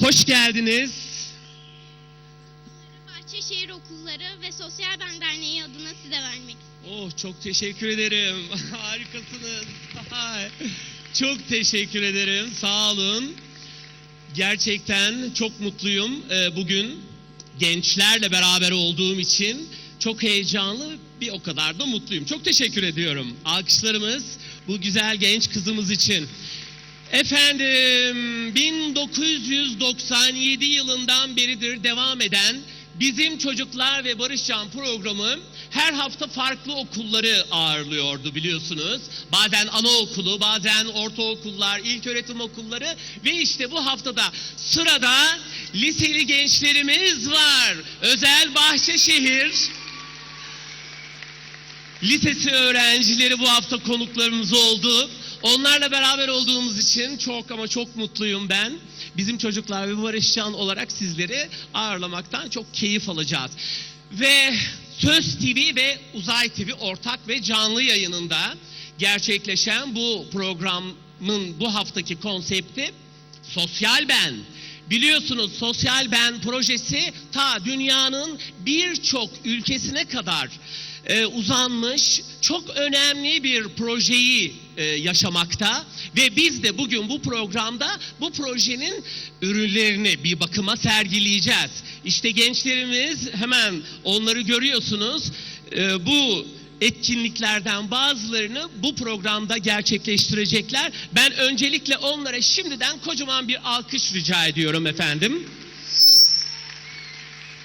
Hoş geldiniz. Bahçeşehir Okulları ve Sosyal Ben Derneği adına size vermek istiyorum. Oh çok teşekkür ederim. Harikasınız. çok teşekkür ederim. Sağ olun. Gerçekten çok mutluyum Ee, bugün gençlerle beraber olduğum için. Çok heyecanlı bir o kadar da mutluyum. Çok teşekkür ediyorum. Alkışlarımız bu güzel genç kızımız için. Efendim 1997 yılından beridir devam eden Bizim Çocuklar ve Barışcan programı her hafta farklı okulları ağırlıyordu biliyorsunuz. Bazen anaokulu, bazen ortaokullar, ilköğretim okulları ve işte bu haftada sırada liseli gençlerimiz var. Özel Bahçeşehir Lisesi öğrencileri bu hafta konuklarımız oldu. Onlarla beraber olduğumuz için çok ama çok mutluyum ben. Bizim çocuklar ve Barışcan olarak sizleri ağırlamaktan çok keyif alacağız. Ve Söz TV ve Uzay TV ortak ve canlı yayınında gerçekleşen bu programın bu haftaki konsepti Sosyal Ben. Biliyorsunuz Sosyal Ben projesi ta dünyanın birçok ülkesine kadar e, uzanmış çok önemli bir projeyi e, yaşamakta ve biz de bugün bu programda bu projenin ürünlerini bir bakıma sergileyeceğiz. İşte gençlerimiz hemen onları görüyorsunuz. E, bu etkinliklerden bazılarını bu programda gerçekleştirecekler. Ben öncelikle onlara şimdiden kocaman bir alkış rica ediyorum efendim.